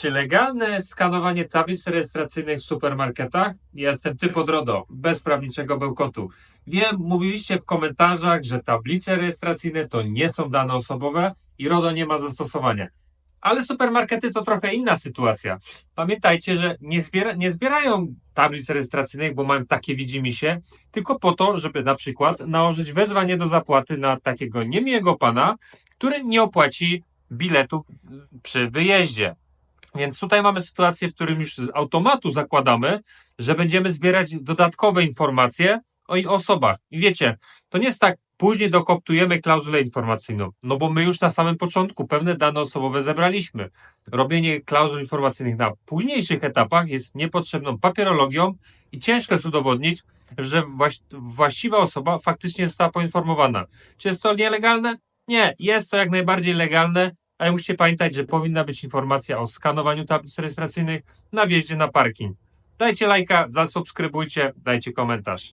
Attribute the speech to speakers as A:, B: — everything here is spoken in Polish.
A: Czy legalne skanowanie tablic rejestracyjnych w supermarketach? Jestem typ od RODO, bez prawniczego bełkotu. Wiem, mówiliście w komentarzach, że tablice rejestracyjne to nie są dane osobowe i RODO nie ma zastosowania. Ale supermarkety to trochę inna sytuacja. Pamiętajcie, że nie, zbiera, nie zbierają tablic rejestracyjnych, bo mają takie widzimisię, tylko po to, żeby na przykład nałożyć wezwanie do zapłaty na takiego niemiłego pana, który nie opłaci biletów przy wyjeździe. Więc tutaj mamy sytuację, w którym już z automatu zakładamy, że będziemy zbierać dodatkowe informacje o osobach. I wiecie, to nie jest tak, później dokoptujemy klauzulę informacyjną, no bo my już na samym początku pewne dane osobowe zebraliśmy. Robienie klauzul informacyjnych na późniejszych etapach jest niepotrzebną papierologią i ciężko jest udowodnić, że właś- właściwa osoba faktycznie została poinformowana. Czy jest to nielegalne? Nie, jest to jak najbardziej legalne, ale musicie pamiętać, że powinna być informacja o skanowaniu tablic rejestracyjnych na wjeździe na parking. Dajcie lajka, zasubskrybujcie, dajcie komentarz.